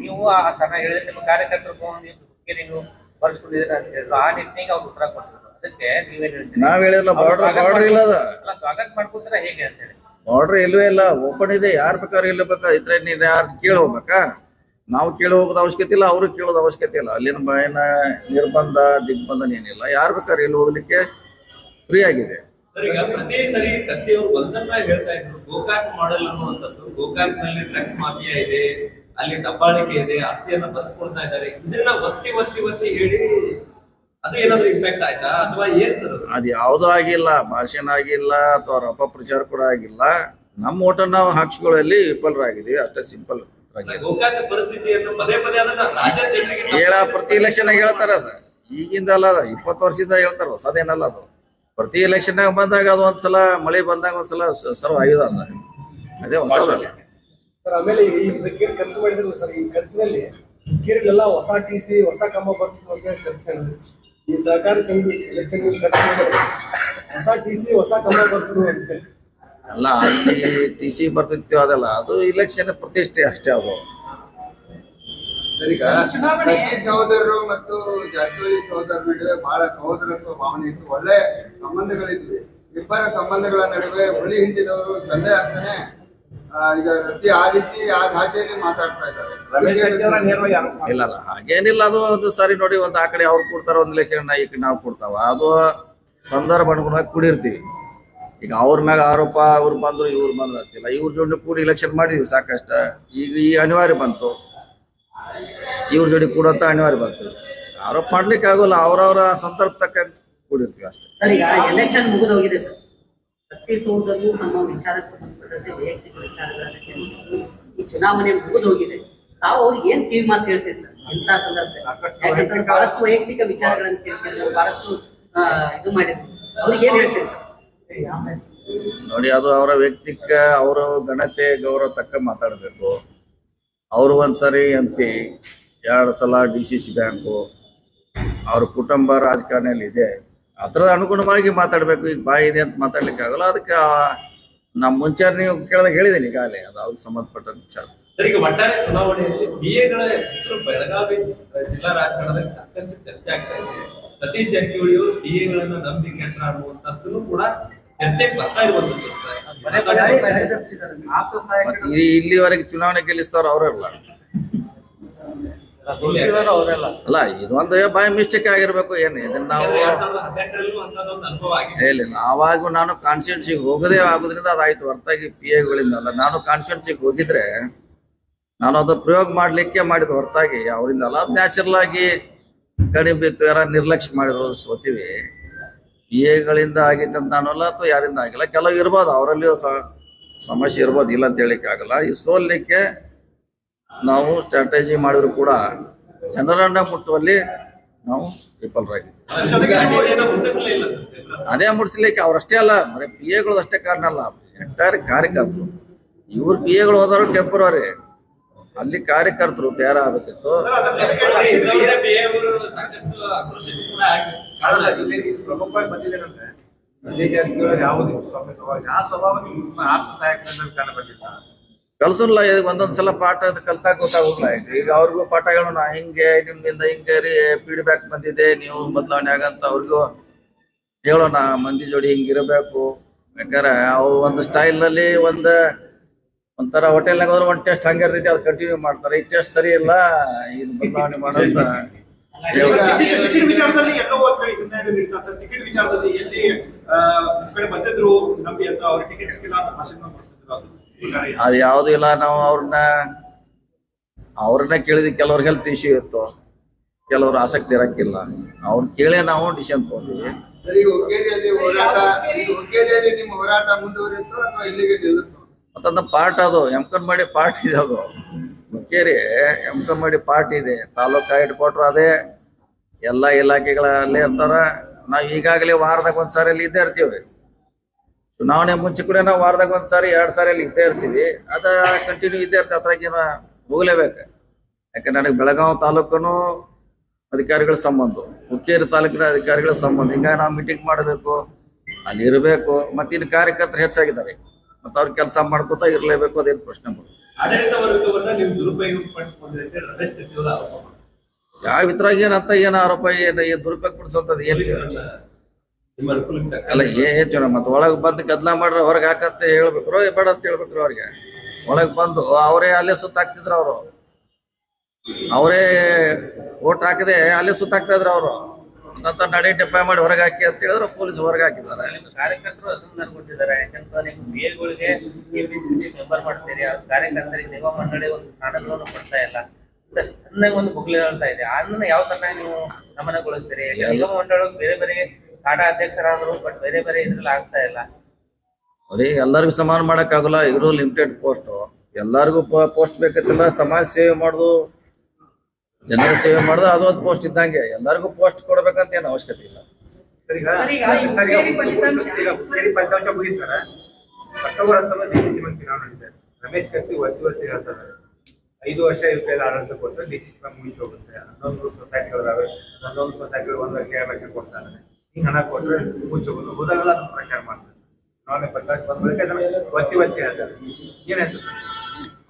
ನೀವು ಆ ತನ ಹೇಳಿದ್ರೆ ನಿಮ್ಮ ಕಾರ್ಯಕರ್ತರು ನೀವು ಅಂತ ಹೇಳಿದ್ರು. ಆ ನಿಟ್ಟಿಗೆ ಅವ್ರು ಉತ್ತರ ಕೊಟ್ಟರು ಅದಕ್ಕೆ ನೀವೇನು ನಾವ್ ಹೇಳಿಲ್ಲ ಬಾರ್ಡರ್ ಬಾರ್ಡರ್ ಇಲ್ಲ ಸ್ವಾಗತ ಮಾಡ್ಕೊತಾರ ಹೇಗೆ ಅಂತ ಹೇಳಿ? ಬಾರ್ಡರ್ ಇಲ್ವೇ ಇಲ್ಲ ಓಪನ್ ಇದೆ, ಯಾರ್ ಬೇಕಾದ್ರೆ ಇಲ್ಲ ಬೇಕಾ? ಇದ್ರೆ ನೀನ್ ಯಾರು ಕೇಳಿ ಹೋಗ್ಬೇಕಾ? ನಾವು ಕೇಳಿ ಹೋಗೋದ್ ಅವಶ್ಯಕತೆ ಇಲ್ಲ, ಅವರು ಕೇಳೋದ್ ಅವಶ್ಯಕತೆ ಇಲ್ಲ. ಅಲ್ಲಿನ ಏನ ನಿರ್ಬಂಧ ದಿಗ್ಬಂಧನ ಏನಿಲ್ಲ. ಯಾರ್ ಬೇಕಾದ್ರೆ ಇಲ್ಲಿ ಹೋಗ್ಲಿಕ್ಕೆ ಫ್ರೀ ಆಗಿದೆ. ಪ್ರತಿ ಸರಿ ಹೇಳ್ತಾ ಗೋಕಾಕ್ ಮಾಡೆಲ್ ಅನ್ನುವಂಥದ್ದು ಗೋಕಾಕ್ನಲ್ಲಿ ಡ್ರಗ್ಸ್ ಮಾಫಿಯಾ ಇದೆ, ಅಲ್ಲಿ ದಬ್ಬಾಳಿಕೆ ಇದೆ, ಆಸ್ತಿಯನ್ನ ಬರ್ಸ್ಕೊಳ್ತಾ ಇದ್ದಾರೆ. ಇದನ್ನ ಒತ್ತಿ ಒತ್ತಿ ಒತ್ತಿ ಹೇಳಿ ಅದು ಯಾವುದೂ ಇಂಪ್ಯಾಕ್ಟ್ ಆಯ್ತಾ? ಅಥವಾ ಏನ್ ಸರ್ ಅದು? ಅದ್ ಯಾವ್ದು ಆಗಿಲ್ಲ ಭಾಷಣ ಆಗಿಲ್ಲ ಅಥವಾ ರಪ ಪ್ರಚಾರ ಕೂಡ ಆಗಿಲ್ಲ. ನಮ್ಮ ಓಟ ನಾವು ಹಾಕ್ಸ್ಕೊಳ್ಳಲ್ಲಿ ವಿಫಲರಾಗಿದ್ದೀವಿ ಅಷ್ಟೇ ಸಿಂಪಲ್ ಹೇಳ ಪ್ರತಿ ಎಲೆಕ್ಷನ್ ಹೇಳ್ತಾರ ಅದ. ಈಗಿಂದ ಅಲ್ಲ ಅದ ಇಪ್ಪತ್ತು ವರ್ಷದಿಂದ ಹೇಳ್ತಾರ ಹೊಸದೇನಲ್ಲ ಅದು. ಪ್ರತಿ ಎಲೆಕ್ಷನ್ ಬಂದಾಗ ಅದು ಒಂದ್ಸಲ ಮಳೆ ಬಂದಾಗ ಒಂದ್ಸಲ ಸಲ ಸರ್ವ್ ಆಗಿದೆ ಅದ. ಅದೇ ಹೊಸದಲ್ಲ ಸರ್ ಆಮೇಲೆ ಈ ಖರ್ಚು ಮಾಡಿದ್ರು ಸರ್ ಈ ಖರ್ಚಿನಲ್ಲಿ ಹೊಸ ಟಿ ಸಿ ಹೊಸ ಕಂಬ ಬರ್ತಿತ್ತು ಅಂತ ಹೇಳಿ ಚರ್ಚೆ. ಈ ಸಹಕಾರ ಎಲೆಕ್ಷನ್ ಹೊಸ ಟಿ ಸಿ ಹೊಸ ಕಮಲ ಬರ್ತದೆ ಅಂತ. ಅಲ್ಲ ಅಲ್ಲಿ ಟಿ ಸಿ ಬರ್ತಿತ್ತು ಅದಲ್ಲ ಅದು ಇಲೆಕ್ಷನ್ ಪ್ರತಿಷ್ಠೆ ಅಷ್ಟೇ ಅದು. ಈಗ ಸಹೋದರರು ಮತ್ತು ಜಾರಕಿಹೊಳಿ ಸಹೋದರ ನಡುವೆ ಬಹಳ ಸಹೋದರತ್ವ ಭಾವನೆ ಇತ್ತು. ಒಳ್ಳೆ ಸಂಬಂಧಗಳಿದ್ವಿ. ಇಬ್ಬರ ಸಂಬಂಧಗಳ ನಡುವೆ ಹುಳಿ ಹಿಂಡಿದವರು ತಂದೆ ಅಂತಾನೆ ಆ, ಈಗ ರತಿ ಆ ರೀತಿ ಆ ಧಾಟಿಯಲ್ಲಿ ಮಾತಾಡ್ತಾ ಇದ್ದಾರೆ. ರಮೇಶ್ ಶೆಟ್ಟಿ ನೇರವಾಗಿ ಆರೋಪ ಇಲ್ಲ ಇಲ್ಲ ಹಾಗೇನಿಲ್ಲ ಅದು ಒಂದು ಸರಿ ನೋಡಿ ಒಂದು ಆ ಕಡೆ ಅವ್ರು ಕೊಡ್ತಾರ ಒಂದ್ ಲಕ್ಷ ಈ ಕಡೆ ನಾವು ಕೊಡ್ತಾವ. ಅದು ಸಂದರ್ಭ ಅನುಗುಣವಾಗಿ ಕೂಡಿರ್ತೀವಿ. ಈಗ ಅವ್ರ ಮ್ಯಾಗ ಆರೋಪ ಅವ್ರು ಬಂದ್ರು ಇವ್ರು ಬಂದ್ರು ಅಂತಿಲ್ಲ. ಇವ್ರ ಜೋಡಿ ಕೂಡಿ ಇಲೆಕ್ಷನ್ ಮಾಡಿದ್ವಿ ಸಾಕಷ್ಟ. ಈಗ ಈ ಅನಿವಾರ್ಯ ಬಂತು. ಇವ್ರ ಜೋಡಿ ಕೂಡಂತ ಅನಿವಾರ್ಯ ಬಂತು. ಆರೋಪ ಮಾಡ್ಲಿಕ್ಕೆ ಆಗೋಲ್ಲ ಅವ್ರವ್ರ ಸಂದರ್ಭ ತಕ್ಕ ಕೂಡಿರ್ತೀವಿ ಅಷ್ಟೇ. ತಪ್ಪಿಸುವುದನ್ನು ನಮ್ಮ ವಿಚಾರಕ್ಕೆ ಸಂಬಂಧಪಟ್ಟಂತೆ ವೈಯಕ್ತಿಕ ವಿಚಾರಗಳನ್ನ. ಈ ಚುನಾವಣೆ ಮುಗಿದು ಹೋಗಿದೆ ತಾವು ಅವ್ರಿಗೆ ಏನ್ ಕಿವಿ ಮಾತು ಹೇಳ್ತೀರಿ ಸರ್? ಇಂಥ ಸಂದರ್ಭದಲ್ಲಿ? ಯಾಕಂದ್ರೆ ಬಹಳಷ್ಟು ವೈಯಕ್ತಿಕ ವಿಚಾರಗಳನ್ನ ಕೇಳ್ತಿದ್ರು ಬಹಳಷ್ಟು ಇದು ಮಾಡಿದ್ರು ಅವ್ರಿಗೆ ಏನ್ ಹೇಳ್ತೀರಿ ಸರ್? ನೋಡಿ, ಅದು ಅವರ ವ್ಯಕ್ತಿಕ, ಅವರ ಘನತೆ, ಗೌರವ ತಕ್ಕ ಮಾತಾಡಬೇಕು. ಅವರು ಒಂದ್ಸರಿ ಎಂ ಪಿ ಎರಡು ಸಲ ಡಿ ಸಿ ಸಿ ಬ್ಯಾಂಕು ಅವ್ರ ಕುಟುಂಬ ರಾಜಕಾರಣಿಯಲ್ಲಿ ಇದೆ ಅದರ ಅನುಗುಣವಾಗಿ ಮಾತಾಡಬೇಕು. ಈಗ ಬಾಯಿ ಇದೆ ಅಂತ ಮಾತಾಡ್ಲಿಕ್ಕೆ ಆಗಲ್ಲ. ಅದಕ್ಕೆ ನಮ್ಮ ಮುಂಚೆ ನೀವು ಕೇಳಿದಾಗ ಹೇಳಿದ್ದೀನಿ ಈಗಾಗಲೇ. ಅದು ಅವ್ರಿಗೆ ಸಂಬಂಧಪಟ್ಟ ವಿಚಾರ. ಸರ್ ಈಗ ಒಟ್ಟಾರೆ ಚುನಾವಣೆಯಲ್ಲಿ ಡಿಎಗಳ ಹೆಸರು ಬೆಳಗಾವಿ ಜಿಲ್ಲಾ ರಾಜಕಾರಣದಲ್ಲಿ ಸಾಕಷ್ಟು ಚರ್ಚೆ ಆಗ್ತಾ ಇದೆ. ಸತೀಶ್ ಜಾರಕಿಹೊಳಿ ಅವರು ಡಿಎಗಳನ್ನ ನಂಬಿ ಕೆಟ್ಟ ಅನ್ನುವಂಥದ್ದು ಕೂಡ ಚರ್ಚೆಗೆ ಬರ್ತಾ ಇರುವಂತದ್ದು ಇಲ್ಲಿವರೆಗೆ ಚುನಾವಣೆ ಗೆಲ್ಲಿಸ್ತಾರ ಅವರೆಲ್ಲ ಅಲ್ಲ ಇದೊಂದು ಬಾಯಿ ಮಿಸ್ಟೇಕ್ ಆಗಿರ್ಬೇಕು ಏನು? ಇದನ್ನ ನಾವು ಅವಾಗ ಇಲ್ಲ ಇಲ್ಲ. ನಾನು ಕಾನ್ಸ್ಟಿಟ್ಯೂನ್ಸಿಗೆ ಹೋಗದೇ ಆಗೋದ್ರಿಂದ ಅದಾಯ್ತು. ಹೊರತಾಗಿ ಪಿ ಎಗಳಿಂದ ಅಲ್ಲ. ನಾನು ಕಾನ್ಸ್ಟಿಟ್ಯೂನ್ಸಿಗೆ ಹೋಗಿದ್ರೆ ನಾನು ಅದು ಪ್ರಯೋಗ ಮಾಡ್ಲಿಕ್ಕೆ ಮಾಡಿದ ಹೊರತಾಗಿ. ಅವರಿಂದ ಅಲ್ಲ ಅದು ನ್ಯಾಚುರಲ್ ಆಗಿ ಕಡಿಮೆ ಬಿತ್ತು. ಯಾರ ನಿರ್ಲಕ್ಷ್ಯ ಮಾಡಿದ್ರು ಸೋತೀವಿ. ಪಿ ಎಗಳಿಂದ ಆಗಿತ್ತು ಅಂತ ನಾನಲ್ಲ ಅಥವಾ ಯಾರಿಂದ ಆಗಿಲ್ಲ. ಕೆಲವು ಇರ್ಬೋದು. ಅವರಲ್ಲಿಯೂ ಸಹ ಸಮಸ್ಯೆ ಇರ್ಬೋದು. ಇಲ್ಲ ಅಂತ ಹೇಳಿಕ್ಕೆ ಆಗಲ್ಲ. ಈ ಸೋಲ್ಲಿಕ್ಕೆ ನಾವು ಸ್ಟ್ರಾಟಜಿ ಮಾಡಿದ್ರು ಕೂಡ ಜನರನ್ನ ಮುಟ್ಟುವಲ್ಲಿ ನಾವು ವಿಫಲರಾಗಿದ್ದೀವಿ. ಅದೇ ಮುಟ್ಸ್ಲಿಕ್ಕೆ ಅವ್ರಷ್ಟೇ ಅಲ್ಲ, ಬರೀ ಪಿ ಎಗಳು ಅಷ್ಟೇ ಕಾರಣ ಅಲ್ಲ ಎಂಟೈರ್ ಕಾರ್ಯಕರ್ತರು. ಇವ್ರ ಪಿ ಎಗಳು ಹೋದವರು ಟೆಂಪ್ರವರಿ ಅಲ್ಲಿ ಕಾರ್ಯಕರ್ತರು ತಯಾರಾಗಬೇಕಿತ್ತು ಯಾವ ಈಗ ಒಂದೊಂದ್ ಸಲ ಪಾಠ ಕಲ್ತಾಗ ಗೊತ್ತಾಗೋಲ್ಲ ಈಗ ಅವ್ರಿಗೂ ಪಾಠಗಳು ನಾ ಹಿಂಗೆ ನಿಮ್ಮಿಂದ ಹಿಂಗೆ ರೀ ಫೀಡ್ಬ್ಯಾಕ್ ಬಂದಿದೆ ನೀವು ಬದಲಾವಣೆ ಆಗಂತ ಅವ್ರಿಗೂ ಹೇಳೋಣ ಮಂದಿ ಜೋಡಿ ಹಿಂಗಿರಬೇಕು ಯಾಕಂದ್ರೆ ಅವ್ರು ಒಂದು ಸ್ಟೈಲ್ನಲ್ಲಿ ಒಂದ್ ಒಂಥರ ಹೋಟೆಲ್ನಾಗ ಹೋದ್ರೆ ಒಂದ್ ಟೆಸ್ಟ್ ಹಂಗೆ ಇರ್ತೈತಿ ಅದು ಕಂಟಿನ್ಯೂ ಮಾಡ್ತಾರೆ. ಈ ಟೆಸ್ಟ್ ಸರಿ ಇಲ್ಲ ಇದು ಬದಲಾವಣೆ ಮಾಡೋಂತ. ಟಿಕೆಟ್ ವಿಚಾರದಲ್ಲಿ ಎಲ್ಲೋ ಒಂದ್ ಇದ್ದಾರೆ ಸರ್. ಟಿಕೆಟ್ ವಿಚಾರದಲ್ಲಿ ಎಲ್ಲಿ ಬಂದಿದ್ರು ನಮ್ಗೆ ಅಂತ ಅವ್ರ ಟಿಕೆಟ್ ಸಿಕ್ಕಿಲ್ಲ ಅಂತ ಭಾಷಣ ಮಾಡ್ತಿದ್ರು. ಅದು ಅದು ಯಾವ್ದು ಇಲ್ಲ ನಾವು ಅವ್ರನ್ನ ಅವ್ರನ್ನ ಕೇಳಿದ ಕೆಲವ್ರ ಹೆಲ್ತ್ ಇಶ್ಯೂ ಇತ್ತು. ಕೆಲವ್ರು ಆಸಕ್ತಿ ಇರಕ್ಕಿಲ್ಲ. ಅವ್ರ ಕೇಳೇ ನಾವು ಡಿಸಿಷನ್ ತಗೊಂಡಿವಿ. ಮತ್ತೊಂದು ಪಾರ್ಟ್ ಅದು ಎಮ್ಕನ್ ಮಾಡಿ ಪಾರ್ಟ್ ಇದೆ ಅದು. ಹುಕ್ಕೇರಿ ಎಮ್ಕನ್ ಮಾಡಿ ಪಾರ್ಟ್ ಇದೆ. ತಾಲೂಕಾ ಹೆಡ್ ಕ್ವಾರ್ಟರ್ ಅದೇ. ಎಲ್ಲ ಇಲಾಖೆಗಳಲ್ಲೇ ಇರ್ತಾರ. ನಾವು ಈಗಾಗಲೇ ವಾರದಾಗ ಒಂದ್ಸಾರಿ ಅಲ್ಲಿ ಇದ್ದೇ ಇರ್ತೀವಿ. ಚುನಾವಣೆ ಮುಂಚೆ ಕೂಡ ನಾವು ವಾರದಾಗ ಒಂದ್ಸಾರಿ ಎರಡ್ ಸಾರಿ ಅಲ್ಲಿ ಇದ್ದೇ ಇರ್ತೀವಿ. ಅದ ಕಂಟಿನ್ಯೂ ಇದ್ದೇ ಇರ್ತದೆ ಅದ್ರಾಗ ಏನ ಹೋಗ್ಲೇಬೇಕು. ಯಾಕಂದ್ರೆ ನನಗೆ ಬೆಳಗಾವಿ ತಾಲೂಕನು ಅಧಿಕಾರಿಗಳ ಸಂಬಂಧ ಹುಕ್ಕೇರಿ ತಾಲೂಕಿನ ಅಧಿಕಾರಿಗಳ ಸಂಬಂಧ ಹಿಂಗಾಗಿ ನಾವು ಮೀಟಿಂಗ್ ಮಾಡಬೇಕು ಅಲ್ಲಿ ಇರಬೇಕು ಮತ್ತೆ ಇನ್ನು ಕಾರ್ಯಕರ್ತರು ಹೆಚ್ಚಾಗಿದ್ದಾರೆ. ಮತ್ತೆ ಅವ್ರ ಕೆಲಸ ಮಾಡ್ಕೋತಾ ಇರಲೇಬೇಕು ಅದೇನು ಪ್ರಶ್ನೆ. ಯಾವ ಇದ್ರಾಗ ಏನಂತ ಏನು ಆರೋಪ ಏನು ಏನ್ ದುರುಪಯೋಗ ಪಡಿಸೋಂಥದ್ದು ಏನ್ ಪೊಲೀಸರನ್ನ ನಿಮ್ಮ ಅನುಕೂಲಕ್ಕೆ ತಕ್ಕ ಅಲ್ಲ ಏನ್ ಜನ ಮತ್ತೆ ಒಳಗ್ ಬಂದು ಗದ್ಲ ಮಾಡ್ರ ಹೊರಗೆ ಹಾಕಂತ ಹೇಳ್ಬೇಕ್ರೋ ಏ ಬೇಡ ಅಂತ ಹೇಳ್ಬೇಕ್ರಿ ಅವ್ರಿಗೆ. ಒಳಗ್ ಬಂದು ಅವರೇ ಅಲ್ಲೇ ಸುತ್ತಾಕ್ತಿದ್ರು ಅವರು. ಅವರೇ ಓಟ್ ಹಾಕದೆ ಅಲ್ಲೇ ಸುತ್ತಾಕ್ತಾ ಇದ್ರು ಅವರು. ಅಂತ ನಡೆ ಟೆಪ್ಪ ಮಾಡಿ ಹೊರಗೆ ಹಾಕಿ ಅಂತ ಹೇಳಿದ್ರೆ ಪೊಲೀಸ್ ಹೊರಗೆ ಹಾಕಿದ್ದಾರೆ. ಕಾರ್ಯಕರ್ತರು ಅಸಮಾಧಾನ ಕೊಟ್ಟಿದ್ದಾರೆ ಯಾಕಂದ್ರೆ ನೀವು ಮೇಲ್ಗಳಿಗೆ ಮೆಂಬರ್ ಮಾಡ್ತೀರಿ. ಕಾರ್ಯಕರ್ತರಿಗೆ ನಿಗಮ ಮಂಡಳಿ ಒಂದು ಸ್ಥಾನಗಳನ್ನು ಕೊಡ್ತಾ ಇಲ್ಲ. ಅಂತ ಸಣ್ಣಗೆ ಒಂದು ಬುಗ್ಲಿ ಹೇಳ್ತಾ ಇದೆ. ಅದನ್ನ ಯಾವ ತರ ನೀವು ಗಮನಗೊಳಿಸ್ತೀರಿ ನಿಗಮ ಮಂಡಳಿ ಬೇರೆ ಬೇರೆ ಕಾಟ ಅಧ್ಯಕ್ಷರಾದ್ರು ಬಟ್ ಬೇರೆ ಬೇರೆ ಇದ್ರಲ್ಲಿ ಆಗ್ತಾ ಇಲ್ಲ. ಅದೇ ಎಲ್ಲರಿಗೂ ಸಮಾನ ಮಾಡಕ್ಕಾಗಲ್ಲ ಇವರು ಲಿಮಿಟೆಡ್ ಪೋಸ್ಟ್ ಎಲ್ಲರಿಗೂ ಪೋಸ್ಟ್ ಬೇಕಂತಿಲ್ಲ ಸಮಾಜ ಸೇವೆ ಮಾಡುದು ಜನರ ಸೇವೆ ಮಾಡುದು ಅದೊಂದು ಪೋಸ್ಟ್ ಇದ್ದಂಗೆ. ಎಲ್ಲರಿಗೂ ಪೋಸ್ಟ್ ಕೊಡ್ಬೇಕಂತ ಏನು ಅವಶ್ಯಕತೆ ಇಲ್ಲ. ರಮೇಶ್ ಕತ್ತಿ ಒತ್ತಿ ವರ್ಷ ಹೇಳ್ತಾರೆ. ಐದು ವರ್ಷ ಇವ್ರ ಕೈಲಿ ಆಡಳಿತ ಕೊಟ್ಟರೆ ಡಿಸಿಷನ್ ಮುಗಿಸಿ ಹೋಗುತ್ತೆ ಹನ್ನೊಂದು ಸೊಸೈಟಿಗಳಿದಾವೆ ಒಂದೊಂದು ಸೊಸೈಟಿಗಳು ಒಂದು ಲಕ್ಷ ಎರಡು ಲಕ್ಷ ಕೊಡ್ತಾರೆ. ಹಿಂಗ್ ಹಣ ಕೊಟ್ಟರೆ ಮುಚ್ಚಬಹುದು ಹೋದಾಗಲ್ಲ ಅದನ್ನ ಪ್ರಚಾರ ಮಾಡ್ತಾರೆ. ನಾನು ಫಲಿತಾಂಶ ಬಂದ ಬಳಿಕ ಒತ್ತಿ ಒತ್ತಿ ಹೇಳ್ತಾರೆ. ಏನಾಯ್ತು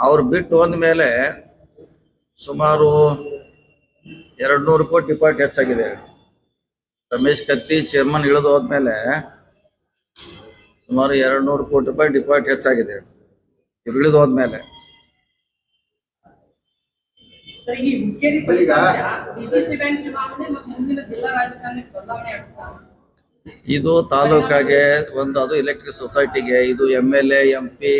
ಅವ್ರು ಬಿಟ್ಟು ಹೋದ ಮೇಲೆ ಸುಮಾರು ಎರಡು ನೂರು ಕೋಟಿ ಪಾಟ್ ಹೆಚ್ಚಾಗಿದೆ ರಮೇಶ್ ಕತ್ತಿ ಚೇರ್ಮನ್ ಇಳಿದು ಹೋದ್ಮೇಲೆ ಸುಮಾರು ಎರಡು ನೂರು ಕೋಟಿ ರೂಪಾಯಿ ಡಿಪಾರ್ಟ್ ಹೆಚ್ಚಾಗಿದೆ ಇಳಿದು ಹೋದ್ಮೇಲೆ ಸರ್ ಈ ಹುಕ್ಕೇರಿ ಈಗ- ಫಲಿತಾಂಶ ಡಿಸಿಸಿ ಬ್ಯಾಂಕ್ ಚುನಾವಣೆ ಮತ್ತು ಮುಂದಿನ ಜಿಲ್ಲಾ ರಾಜಕಾರಣಕ್ಕೆ ಬದಲಾವಣೆ ಆಗ್ತಾ ಇದು ತಾಲೂಕಾಗೆ ಒಂದು ಅದು ಎಲೆಕ್ಟ್ರಿಕ್ ಸೊಸೈಟಿಗೆ ಇದು M L A M P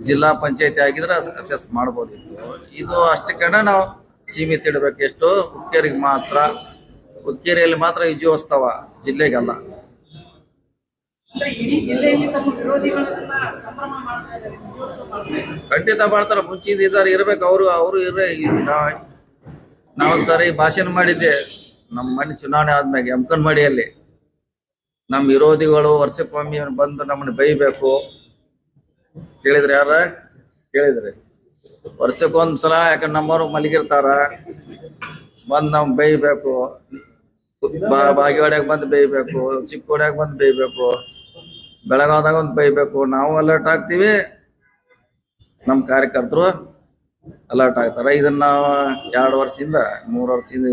ಜಿಲ್ಲಾ ಪಂಚಾಯತಿ ಆಗಿದ್ರೆ ಅಸೆಸ್ ಮಾಡ್ಬೋದಿತ್ತು. ಇದು ಅಷ್ಟಕ್ಕನ ನಾವು ಸೀಮಿತ ಇಡಬೇಕು. ಎಷ್ಟು ಹುಕ್ಕೇರಿಗೆ ಮಾತ್ರ ಹುಕ್ಕೇರಿಯಲ್ಲಿ ಮಾತ್ರ ವಿಜಯೋತ್ಸವ ಜಿಲ್ಲೆಗಲ್ಲ ಅಂದ್ರೆ ಇಡೀ ಜಿಲ್ಲೆಯಲ್ಲಿ ತಮ್ಮ ವಿರೋಧಿಗಳನ್ನ ಸಂಭ್ರಮ ಮಾಡ್ತಾ ಇದ್ದಾರೆ ವಿಜಯೋತ್ಸವ ಮಾಡ್ತಾ ಇದ್ದಾರೆ ಖಂಡಿತ ಮಾಡ್ತಾರ. ಮುಂಚಿಂದ ಇದ್ದಾರೆ ಇರ್ಬೇಕು. ಅವರು ಅವರು ಇರ್ರೆ. ನಾವು ಸರಿ ಭಾಷಣ ಮಾಡಿದ್ದೆ. ನಮ್ಮ ಮನೆ ಚುನಾವಣೆ ಆದ್ಮ್ಯಾಗ, ಎಮ್ಕನ್ಮಡಿಯಲ್ಲಿ. ನಮ್ಮ ವಿರೋಧಿಗಳು ವರ್ಷಕ್ಕೊಮ್ಮೆ ಬಂದು ನಮ್ಮನ್ನ ಬೈಬೇಕು. ಕೇಳಿದ್ರೆ ಯಾರ? ಕೇಳಿದ್ರಿ. ವರ್ಷಕ್ಕೊಂದ್ ಸಲ ಯಾಕಂದ್ರೆ ನಮ್ಮವರು ಮಲಗಿರ್ತಾರ. ಬಂದ್ ನಮ್ ಬೈಬೇಕು. ಬಾಗೇವಾಡ್ಯಾಗ ಬಂದ್ ಬೈಬೇಕು. ಚಿಕ್ಕೋಡ್ಯಾಗ ಬಂದ್ ಬೈಬೇಕು. ಬೆಳಗಾವ್ದಾಗ ಒಂದ್ ಬೈಬೇಕು ನಾವು ಅಲರ್ಟ್ ಆಗ್ತೀವಿ ನಮ್ಮ ಕಾರ್ಯಕರ್ತರು ಅಲರ್ಟ್ ಆಗ್ತಾರೆ. ಇದನ್ನ ಎರಡು ವರ್ಷದಿಂದ, ಮೂರು ವರ್ಷದಿಂದ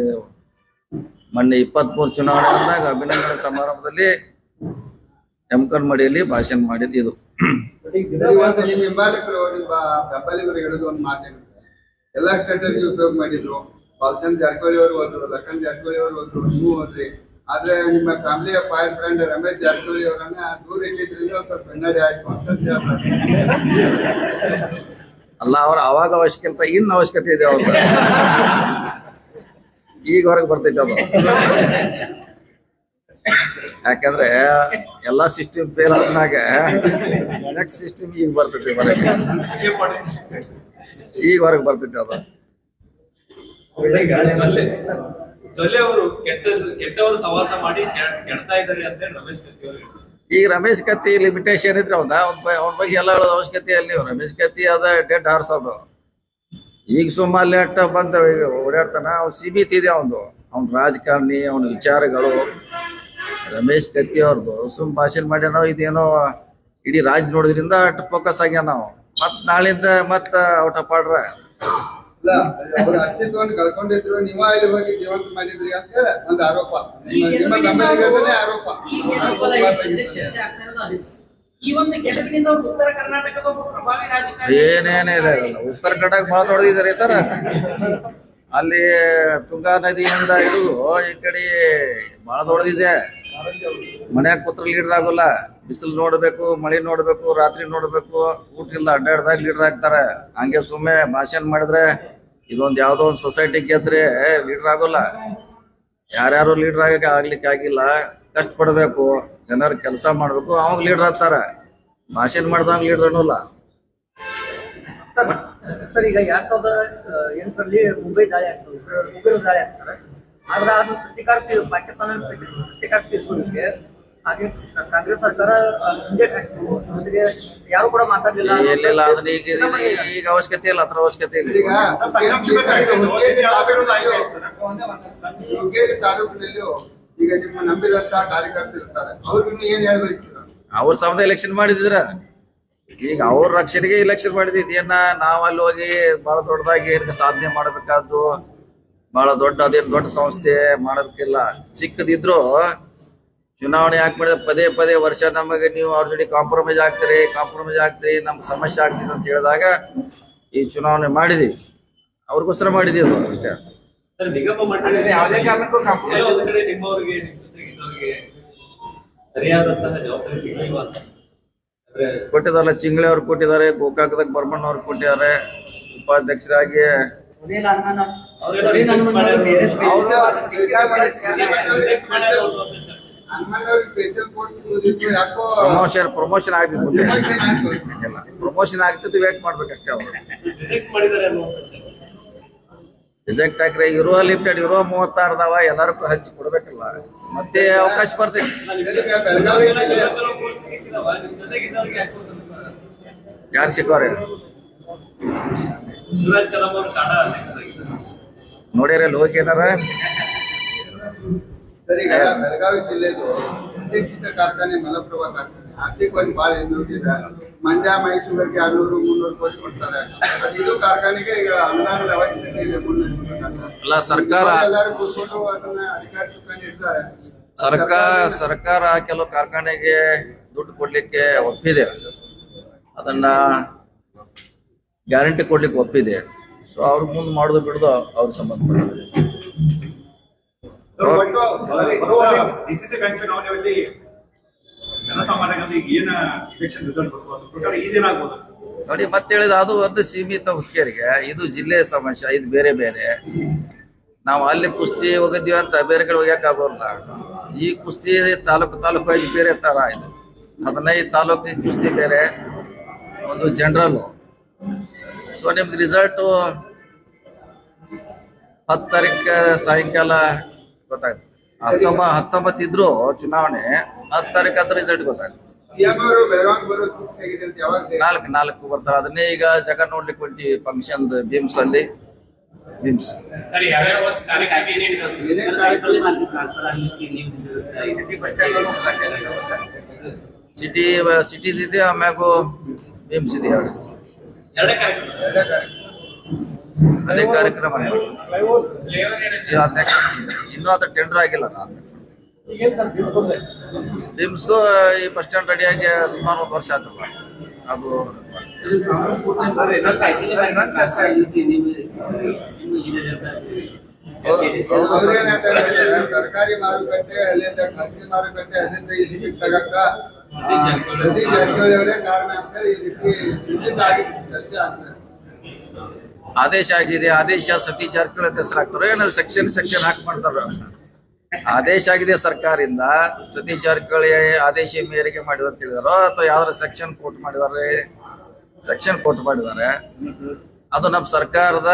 ಮೊನ್ನೆ ಇಪ್ಪತ್ಮೂರು ಚುನಾವಣೆ ಬಂದಾಗ ಅಭಿನಂದನೆ ಸಮಾರಂಭದಲ್ಲಿ ಎಮ್ಕನ್ಮಡಿಯಲ್ಲಿ ಭಾಷಣ ಮಾಡಿದ್ದು ಇದು. ನಿಮ್ಮ ನಿಮ್ಮ ಬೆಂಬಲಿಗರು ಹೇಳೋದು ಒಂದು ಸ್ಟ್ರಾಟಜಿ ಉಪಯೋಗ ಮಾಡಿದ್ರು. ಬಾಲಚಂದ್ ಜಾರಕಿಹೊಳಿ ಅವರು ಹೋದ್ರು ಲಕ್ಕನ್ ಜಾರಕಿಹೊಳಿ ಅವರು ಹೋದ್ರು, ನೀವು ಹೋದ್ರಿ. ಆದ್ರೆ ನಿಮ್ಮ ಫ್ಯಾಮಿಲಿಯ ಫೈರ್ ಫ್ರೆಂಡ್ ರಮೇಶ್ ಜಾರಕಿಹೊಳಿ ಅವರನ್ನ ದೂರ ಇಟ್ಟಿದ್ರಿಂದ ಸ್ವಲ್ಪ ಹಿನ್ನಡೆ ಆಯ್ತು ಅಂತ ಅಲ್ಲ ಅವ್ರ ಅವಾಗ ಅವಶ್ಯಕತೆ ಇನ್ನು ಅವಶ್ಯಕತೆ ಇದೆ ಅವ್ರ ಈಗ ಹೊರಗೆ ಬರ್ತೈತೆ ಅದು. ಯಾಕಂದ್ರೆ ಎಲ್ಲಾ ಸಿಸ್ಟಮ್ ಫೇಲ್ ಆದ್ಮ್ಯಾಗ ನೆಕ್ಸ್ಟ್ ಸಿಸ್ಟಮ್ ಈಗ ಬರ್ತೈತಿ ಹೊರಗೆ ಈಗ ಹೊರಗೆ ಬರ್ತೈತೆ ಅದು. ಜೊಲ್ಲೆ ಅವರು ಕೆಟ್ಟ ಕೆಟ್ಟವರು ಸವಾಸ ಮಾಡಿ ಕೆಡ್- ಕೆಡ್ತಾ ಅಂತ ರಮೇಶ್ ಕತ್ತಿ ಅವರು. ಈಗ ರಮೇಶ್ ಕತ್ತಿ ಲಿಮಿಟೇಷನ್ ಇದ್ರೆ ಅವನ ಅವ್ನ ಬಗ್ಗೆ ಎಲ್ಲ ಹೇಳೋದು ಅವಶ್ಯಕತೆ ಅಲ್ಲಿ ರಮೇಶ್ ಕತ್ತಿ ಅದ ಡೆಡ್ ಹಾರ್ಸೋದು ಈಗ ಸುಮ್ಮ ಲೇಟ್ ಬಂದ ಓಡಾಡ್ತಾನ, ಅವ್ನು ಸೀಮಿತ ಇದೆ ಅವನು ಅವ್ನ ರಾಜಕಾರಣಿ, ಅವನ ವಿಚಾರಗಳು. ರಮೇಶ್ ಕತ್ತಿ ಅವ್ರದ್ದು ಸುಮ್ ಭಾಷಣ ಮಾಡ್ಯಾನೋ, ಇದೇನೋ, ಇಡೀ ರಾಜ್ ನೋಡೋದ್ರಿಂದ ಅಷ್ಟು ಫೋಕಸ್ ಆಗ್ಯಾನ ನಾವು ಮತ್ ನಾಳಿಂದ ಮತ್ತ ಔಟ್ ಆಫ್ ಆರ್ಡ್ರ ಇಲ್ಲ ಅವ್ರ ಅಸ್ತಿತ್ವವನ್ನು ಕಳ್ಕೊಂಡಿದ್ರು ನೀವ ಇಲ್ಲಿ ಹೋಗಿ ಜೀವಂತ ಮಾಡಿದ್ರಿ ಅಂತ ಹೇಳಿ ಒಂದು ಆರೋಪ. ನಿಮ್ಮ ಬೆಂಬಲಿಗರದೇ ಆರೋಪ. ಗೆಲುವಿನಿಂದ ಉತ್ತರ ಕರ್ನಾಟಕದ ಒಬ್ಬ ಪ್ರಭಾವಿ ರಾಜಕಾರಣಿ ಏನೇನೇ ಇಲ್ಲ ಇಲ್ಲ. ಉತ್ತರ ಕನ್ನಡ ಭಾಳ ದೊಡ್ಡದಿದ್ದಾರೆ ಸರ್. ಅಲ್ಲಿ ತುಂಗಾ ನದಿಯಿಂದ ಇದು ಈ ಕಡೆ ಬಹಳ ದೊಡ್ಡದಿದೆ. ಮನ್ಯಾಗ ಕೂತ್ರ ಲೀಡರ್ ಆಗೋಲ್ಲ. ಬಿಸಿಲು ನೋಡಬೇಕು, ಮಳೆ ನೋಡಬೇಕು, ರಾತ್ರಿ ನೋಡಬೇಕು. ಊಟ ಇಲ್ಲ ಅಡ್ಡಾಡ್ದಾಗ ಲೀಡರ್ ಆಗ್ತಾರೆ. ಹಂಗೆ ಸುಮ್ಮನೆ ಭಾಷಣ ಮಾಡಿದ್ರೆ ಇದೊಂದು ಯಾವುದೋ ಒಂದ್ ಸೊಸೈಟಿ ಗೆದ್ರೆ ಲೀಡರ್ ಆಗೋಲ್ಲ. ಯಾರ್ಯಾರು ಲೀಡರ್ ಆಗಕ್ಕೆ ಆಗ್ಲಿಕ್ಕೆ ಆಗಿಲ್ಲ. ಕಷ್ಟ ಪಡ್ಬೇಕು ಜನರ ಕೆಲಸ ಮಾಡ್ಬೇಕು. ಅವಾಗ ಲೀಡರ್ ಆಗ್ತಾರ. ಭಾಷಣ ಮಾಡ್ದಂಗ ಲೀಡರ್ ಅನ್ನೋಲ್ಲ. ಸರ್, ಈಗ ಸಾವಿರದ ಮುಂಬೈ ದಾಳಿ ಆಗ್ತದೆ. ದಾಳಿ ಆಗ್ತದೆ ಆದ್ರೆ ಅದನ್ನ ಪ್ರತಿಕಾರ ಪಾಕಿಸ್ತಾನ ಪ್ರತಿ- ಪ್ರತಿಕಾರ ತೀರಿಸೋದಕ್ಕೆ ಹಾಗೆ ಕಾಂಗ್ರೆಸ್ ಸರ್ಕಾರ ಜೊತೆಗೆ ಯಾರು ಕೂಡ ಮಾತಾಡ್ಲಿಲ್ಲ. ಎಲ್ಲಿಲ್ಲ ಅದನ್ನ ಈಗ ಅವಶ್ಯಕತೆ ಇಲ್ಲ ಅದ್ರ ಅವಶ್ಯಕತೆ ಇಲ್ಲ. ಈಗ ತಾಲೂಕಿನಲ್ಲಿಯೂ ನಿಮ್ಮ ನಂಬಿದಂತ ಕಾರ್ಯಕರ್ತರು ಇರ್ತಾರೆ. ಅವ್ರಿಗೂ ಏನ್ ಅವ್ರ ಸಮದ ಎಲೆಕ್ಷನ್ ಮಾಡಿದ್ರ. ಈಗ ಅವ್ರ ರಕ್ಷಣೆಗೆ ಎಲೆಕ್ಷನ್ ಮಾಡಿದ ಇದೇನ ನಾವ್ ಅಲ್ಲಿ ಹೋಗಿ ಬಹಳ ದೊಡ್ಡದಾಗಿ ಇದನ್ನ ಸಾಧನೆ ಮಾಡಬೇಕಾದ್ದು? ಬಹಳ ದೊಡ್ಡ ಅದೇನ್ ದೊಡ್ಡ ಸಂಸ್ಥೆ ಮಾಡೋದಕ್ಕಿಲ್ಲ ಸಿಕ್ಕದಿದ್ರು ಚುನಾವಣೆ ಯಾಕೆ ಮಾಡಿದ್ರೆ ಪದೇ ಪದೇ ವರ್ಷ ನಮಗೆ ನೀವು ಅವ್ರ ಜೊತೆ ಕಾಂಪ್ರಮೈಸ್ ಆಗ್ತೀರಿ ಕಾಂಪ್ರಮೈಸ್ ಆಗ್ತೀರಿ ನಮ್ಗೆ ಸಮಸ್ಯೆ ಆಗ್ತಿದೆ ಅಂತ ಹೇಳಿದಾಗ ಈ ಚುನಾವಣೆ ಮಾಡಿದೀವಿ. ಅವ್ರಿಗೋಸ್ಕರ ಮಾಡಿದೀವಿ ಅದು ಅಷ್ಟೇ. ಕೊಟ್ಟಿದಾರಲ್ಲ ಚಿಂಗ್ಳೆ ಅವ್ರು ಕೊಟ್ಟಿದ್ದಾರೆ ಗೋಕಾಕದಾಗ ಬರ್ಮಣ್ಣ ಅವ್ರು ಕೊಟ್ಟಿದ್ದಾರೆ ಉಪಾಧ್ಯಕ್ಷರಾಗಿ ಪ್ರಮೋಷನ್ ಪ್ರಮೋಷನ್ ಆಯ್ತು. ಪ್ರಮೋಷನ್ ಆಗ್ತದೆ ವೇಟ್ ಮಾಡ್ಬೇಕಷ್ಟೇ ಅವರು. ರಿಜೆಕ್ಟ್ ಹಾಕ್ರೆ ಇರುವ ಲಿಮಿಟೆಡ್ ಇರುವ ಮೂವತ್ತಾರದವ ಎಲ್ಲರಿಗೂ ಹಂಚಿ ಕೊಡ್ಬೇಕಲ್ಲ. ಮತ್ತೆ ಅವಕಾಶ ಬರ್ತೈತಿ. ಯಾರು ಸಿಕ್ಕವ್ರೆ? ನೋಡ್ಯಾರ ಅಲ್ಲಿ ಹೋಗಿ ಏನಾರ? ಸರ್ ಈಗ ಬೆಳಗಾವಿ ಜಿಲ್ಲೆದು ಅಧ್ಯಕ್ಷಿತ ಕಾರ್ಖಾನೆ ಮಲಪ್ರಭಾ ಕಾರ್ಖಾನೆ. ಆರ್ಥಿಕವಾಗಿ ಬಹಳ ಹಿಂದುಳಿದಿದೆ ಮಂಡ್ಯ ಮೈಸೂರಿಗೆ ಎರಡ್ನೂರು ಮುನ್ನೂರು ಕೋಟಿ ಕೊಡ್ತಾರೆ. ಅದು ಇದು ಕಾರ್ಖಾನೆಗೆ ಈಗ ಅನುದಾನದ ಅವಶ್ಯಕತೆ ಇದೆ ಮುನ್ನಡೆಸಬೇಕಂತ ಅಲ್ಲ ಸರ್ಕಾರ ಎಲ್ಲರೂ ಕೂತ್ಕೊಂಡು ಅದನ್ನ ಅಧಿಕಾರಿ ಇರ್ತಾರೆ ಸರ್ಕಾರ ಸರ್ಕಾರ ಕೆಲವು ಕಾರ್ಖಾನೆಗೆ ದುಡ್ಡು ಕೊಡ್ಲಿಕ್ಕೆ ಒಪ್ಪಿದೆ. ಅದನ್ನ ಗ್ಯಾರಂಟಿ ಕೊಡ್ಲಿಕ್ಕೆ ಒಪ್ಪಿದೆ. ಸೊ ಅವ್ರ ಮುಂದೆ ಮಾಡೋದು ಬಿಡೋದು ಅವ್ರಿಗೆ ಸಂಬಂಧಪಟ್ಟಿದೆ ನೋಡಿ ಮತ್ತೆ ಹೇಳಿದ ಅದು ಒಂದು ಸೀಮಿತ ಹುಕ್ಕೇರಿಗೆ ಇದು ಜಿಲ್ಲೆಯ ಸಮಸ್ಯೆ ಇದು ಬೇರೆ ಬೇರೆ. ನಾವು ಅಲ್ಲಿ ಕುಸ್ತಿ ಹೋಗಿದ್ವಿ ಅಂತ ಬೇರೆ ಕಡೆ ಹೋಗ್ಯಾಕ ಆಗೋಲ್ಲ ಈ ಕುಸ್ತಿ ತಾಲೂಕು ತಾಲೂಕು ಆಗಿ ಬೇರೆ ತರ ಇದು. ಹದಿನೈದು ತಾಲೂಕಿನ ಕುಸ್ತಿ ಬೇರೆ ಒಂದು ಜನರಲ್ ಸೊ ನಿಮ್ಗೆ ರಿಸಲ್ಟು ಹತ್ತು ತಾರೀಕು ಸಾಯಂಕಾಲ ಗೊತ್ತಾಗ್ತದೆ ಹತ್ತೊಂಬ ಹತ್ತೊಂಬತ್ತು ಇದ್ರು ಚುನಾವಣೆ ಹತ್ತು ತಾರೀಕು ಹತ್ತು ರಿಸಲ್ಟ್ ಗೊತ್ತಾಗ್ತದೆ ನಾಲ್ಕು ನಾಲ್ಕು ಬರ್ತಾರೆ. ಅದನ್ನೇ ಈಗ ಜಗ ನೋಡ್ಲಿಕ್ಕೆ ಹೊಂಟಿ ಫಂಕ್ಷನ್ ಬಿಮ್ಸ್ ಅಲ್ಲಿ. ಬಿಮ್ಸ್ ಸಿಟಿ ಸಿಟೀಸ್ ಇದೆ? ಆಮ್ಯಾಗೂ ಬಿಮ್ಸ್ ಇದೆ ಎರಡು ಎರಡೇ ಕಾರ್ಯಕ್ರಮ ಎರಡೇ ಕಾರ್ಯಕ್ರಮ ಅದೇ ಕಾರ್ಯಕ್ರಮ. ಇನ್ನೂ ಅದು ಟೆಂಡರ್ ಆಗಿಲ್ಲ ನಾನು. ಈ ಬಸ್ ಸ್ಟ್ಯಾಂಡ್ ಆಗಿ ಸುಮಾರು ಒಂದು ವರ್ಷ ಆಯ್ತಲ್ಲ ಅದು ತರಕಾರಿ ಮಾರುಕಟ್ಟೆ ಅಲ್ಲಿಂದ ಖಾಸಗಿ ಮಾರುಕಟ್ಟೆ ಅಲ್ಲಿಂದ ಇಲ್ಲಿ ಶಿಫ್ಟ್ ಆಗಕ್ಕ ಆ, ಆಗಿದೆ ಆದೇಶ ಆಗಿದೆ ಆದೇಶ ಸತಿ ಜಾರಕಿಹೊಳಿ ಅಂತ ಹೆಸರಾಗ್ತಾರೋ ಏನೋ ಸೆಕ್ಷನ್ ಸೆಕ್ಷನ್ ಹಾಕಿ ಮಾಡ್ತಾರ ಆದೇಶ ಆಗಿದೆ ಸರ್ಕಾರದಿಂದ ಸತಿ ಜಾರಕಿಹೊಳಿ ಆದೇಶ ಮೇರೆಗೆ ಮಾಡಿದ ಅಂತ ಹೇಳಿದಾರ ಅಥವಾ ಯಾವ್ದಾರ ಸೆಕ್ಷನ್ ಕೋಟ್ ಮಾಡಿದಾರೆ ಸೆಕ್ಷನ್ ಕೋಟ್ ಮಾಡಿದ್ದಾರೆ ಅದು ನಮ್ಮ ಸರ್ಕಾರದ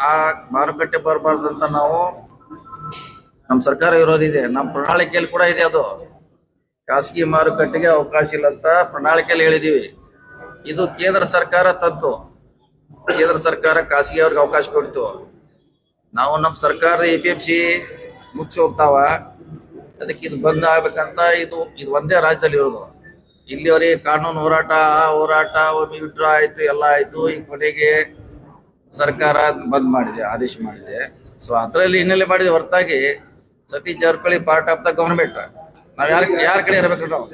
ಆ ಮಾರುಕಟ್ಟೆ ಬರಬಾರ್ದಂತ ನಾವು ನಮ್ಮ ಸರ್ಕಾರ ಇರೋದಿದೆ ನಮ್ಮ ಪ್ರಣಾಳಿಕೆಯಲ್ಲಿ ಕೂಡ ಇದೆ ಅದು ಖಾಸಗಿ ಮಾರುಕಟ್ಟೆಗೆ ಅವಕಾಶ ಇಲ್ಲ ಅಂತ ಪ್ರಣಾಳಿಕೆಯಲ್ಲಿ ಹೇಳಿದೀವಿ. ಇದು ಕೇಂದ್ರ ಸರ್ಕಾರ ತಂತು. ಕೇಂದ್ರ ಸರ್ಕಾರ ಖಾಸಗಿ ಅವ್ರಿಗೆ ಅವಕಾಶ ಕೊಡ್ತು. ನಾವು ನಮ್ಮ ಸರ್ಕಾರ ಎ ಪಿ ಎಂ ಸಿ ಮುಚ್ಚಿ ಹೋಗ್ತಾವ. ಅದಕ್ಕೆ ಇದು ಬಂದ್ ಆಗ್ಬೇಕಂತ ಇದು ಇದು ಒಂದೇ ರಾಜ್ಯದಲ್ಲಿ ಇರೋದು. ಇಲ್ಲಿವರೆಗೆ ಕಾನೂನು ಹೋರಾಟ ಹೋರಾಟ, ಒಮ್ಮೆ ವಿಡ್ರಾ ಆಯ್ತು, ಎಲ್ಲ ಆಯ್ತು, ಈ ಕೊನೆಗೆ ಸರ್ಕಾರ ಬಂದ್ ಮಾಡಿದೆ, ಆದೇಶ ಮಾಡಿದೆ. ಸೊ ಅದರಲ್ಲಿ ಹಿನ್ನೆಲೆ ಮಾಡಿದೆ ಹೊರತಾಗಿ Satish Jarkiholi part of the government ನಾವ್ ಯಾರ ಯಾರ ಕಡೆ ಇರ್ಬೇಕು ನಾವು?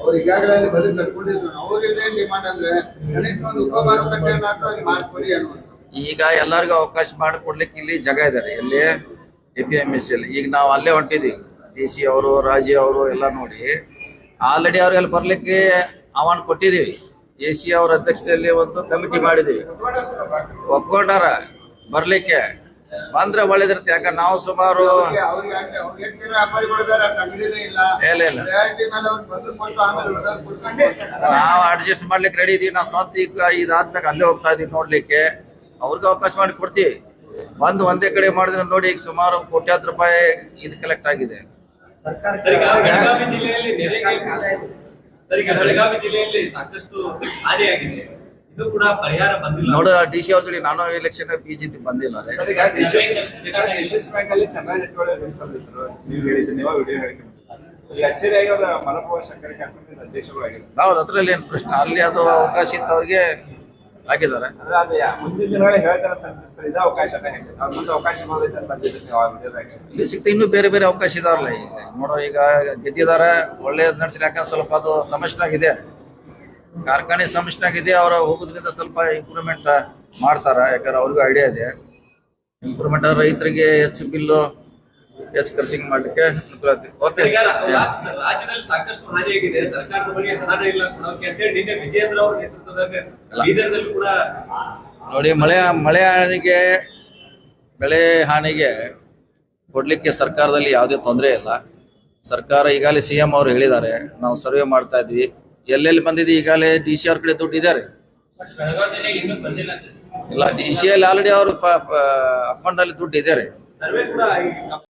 ಅವರು ಈಗಾಗಲೇ ಬದುಕು ಕಟ್ಕೊಂಡಿದ್ರು. ಅವ್ರಿಗೆ ಡಿಮಾಂಡ್ ಅಂದ್ರೆ ಕನಿಷ್ಠ ಒಂದು ಉಪ ಮಾರುಕಟ್ಟೆಯನ್ನು ಮಾಡಿಸ್ಕೊಡಿ ಈಗ ಎಲ್ಲರಿಗೂ ಅವಕಾಶ ಮಾಡಿಕೊಡ್ಲಿಕ್ಕೆ ಇಲ್ಲಿ ಜಾಗ ಇದ್ದಾರೆ ಎಲ್ಲಿ? ಎ ಪಿ ಎಂ ಎಸ್ ಈಗ ನಾವು ಅಲ್ಲೇ ಹೊಂಟಿದೀವಿ. ಡಿ ಸಿ ಅವರು ರಾಜಿ ಅವರು ಎಲ್ಲ ನೋಡಿ. ಆಲ್ರೆಡಿ ಅವ್ರಿಗೆಲ್ಲ ಬರ್ಲಿಕ್ಕೆ ಆಹ್ವಾನ ಕೊಟ್ಟಿದೀವಿ. ಎ ಸಿ ಅವ್ರ ಅಧ್ಯಕ್ಷತೆಯಲ್ಲಿ ಒಂದು ಕಮಿಟಿ ಮಾಡಿದೀವಿ. ಒಪ್ಕೊಂಡಾರ ಬರ್ಲಿಕ್ಕೆ. ಬಂದ್ರೆ ಒಳ್ಳೇದಿರುತ್ತೆ. ಯಾಕಂದ್ರೆ ನಾವು ಸುಮಾರು ಇಲ್ಲ. ಇಲ್ಲ ನಾವು ಅಡ್ಜಸ್ಟ್ ಮಾಡ್ಲಿಕ್ಕೆ ರೆಡಿ ಇದೀವಿ. ನಾವು ಸ್ವಂತ ಈಗ ಇದಾದ್ಮೇಲೆ ಅಲ್ಲೇ ಹೋಗ್ತಾ ಇದೀವಿ ನೋಡ್ಲಿಕ್ಕೆ. ಅವ್ರಿಗೆ ಅವಕಾಶ ಮಾಡಿ ಕೊಡ್ತೀವಿ. ಬಂದು ಒಂದೇ ಕಡೆ ಮಾಡಿದ್ರೆ ನೋಡಿ ಈಗ ಸುಮಾರು ಕೋಟ್ಯಾತ್ ರೂಪಾಯಿ ಇದು ಕಲೆಕ್ಟ್ ಆಗಿದೆ. ಬೆಳಗಾವಿ ಜಿಲ್ಲೆಯಲ್ಲಿ ಸಾಕಷ್ಟು ಹಾನಿಯಾಗಿದೆ. ಇದು ಕೂಡ ಪರಿಹಾರ ಬಂದಿಲ್ಲ. ನೋಡ ಡಿ ಸಿ ಅವ್ರ ಜೊತೆ ನಾನು ಎಲೆಕ್ಷನ್ ಬಂದಿಲ್ಲ ನೀವು ಶಂಕರ ಕಾರ್ಯಕ್ರಮದ ಅಧ್ಯಕ್ಷಗಳಾಗಿದ್ದಾರೆ ಹೌದು ಅದ್ರಲ್ಲಿ ಏನ್ ಪ್ರಶ್ನೆ? ಅಲ್ಲಿ ಅದು ಅವಕಾಶ ಇತ್ತು ಅವ್ರಿಗೆ ಹಾಕಿದ್ದಾರೆ ಇಲ್ಲಿ ಸಿಗ್ತಾ ಇನ್ನು ಬೇರೆ ಬೇರೆ ಅವಕಾಶ ಇದಾವಲ್ಲ ಈಗ. ನೋಡೋ ಈಗ ಗೆದ್ದಿದ್ದಾರೆ ಒಳ್ಳೆಯದ್ ನಡ್ಸಿ ಯಾಕಂದ್ರೆ ಸ್ವಲ್ಪ ಅದು ಸಮಸ್ಯೆನಾಗಿದೆ ಕಾರ್ಖಾನೆ ಇದೆ ಅವರ ಹೋಗೋದ್ರಿಂದ ಸ್ವಲ್ಪ ಇಂಪ್ರೂವ್ಮೆಂಟ್ ಮಾಡ್ತಾರ. ಯಾಕಂದ್ರೆ ಅವ್ರಿಗೂ ಐಡಿಯಾ ಇದೆ. ಇಂಪ್ರೂವ್ಮೆಂಟ್ ರೈತರಿಗೆ ಹೆಚ್ಚು ಬಿಲ್ಲು ಹೆಚ್ಚು ಕರ್ಸಿಂಗ್ ಮಾಡ್ಲಿಕ್ಕೆ ಅನುಕೂಲ ಆಗ್ತದೆ. ಓಕೆ ರಾಜ್ಯದಲ್ಲಿ ಸಾಕಷ್ಟು ಹಾನಿಯಾಗಿದೆ ಸರ್ಕಾರದ ಬಳಿ ಹಣ ಇಲ್ಲ ಕೊಡೋಕೆ ಅಂತೇಳಿ ನಿನ್ನೆ ವಿಜಯೇಂದ್ರ ಅವರ ನೇತೃತ್ವದಾಗ ಬೀದರ್ನಲ್ಲಿ ಕೂಡ ನೋಡಿ ಮಳೆ ಮಳೆ ಹಾನಿಗೆ ಬೆಳೆ ಹಾನಿಗೆ ಕೊಡ್ಲಿಕ್ಕೆ ಸರ್ಕಾರದಲ್ಲಿ ಯಾವುದೇ ತೊಂದರೆ ಇಲ್ಲ. ಸರ್ಕಾರ ಈಗಾಗಲೇ ಸಿ ಎಂ ಅವರು ಹೇಳಿದ್ದಾರೆ ನಾವು ಸರ್ವೆ ಮಾಡ್ತಾ ಇದ್ವಿ. ಎಲ್ಲೆಲ್ಲಿ ಬಂದಿದೆ ಈಗಾಗಲೇ ಡಿ ಸಿ ಅವ್ರ ಕಡೆ ದುಡ್ಡು ಇದ್ದಾರೆ ಇಲ್ಲ, ಡಿ ಸಿ ಅಲ್ಲಿ ಆಲ್ರೆಡಿ ಅವರು ಅಕೌಂಟ್ ಅಲ್ಲಿ ದುಡ್ಡು ಇದ್ದಾರೆ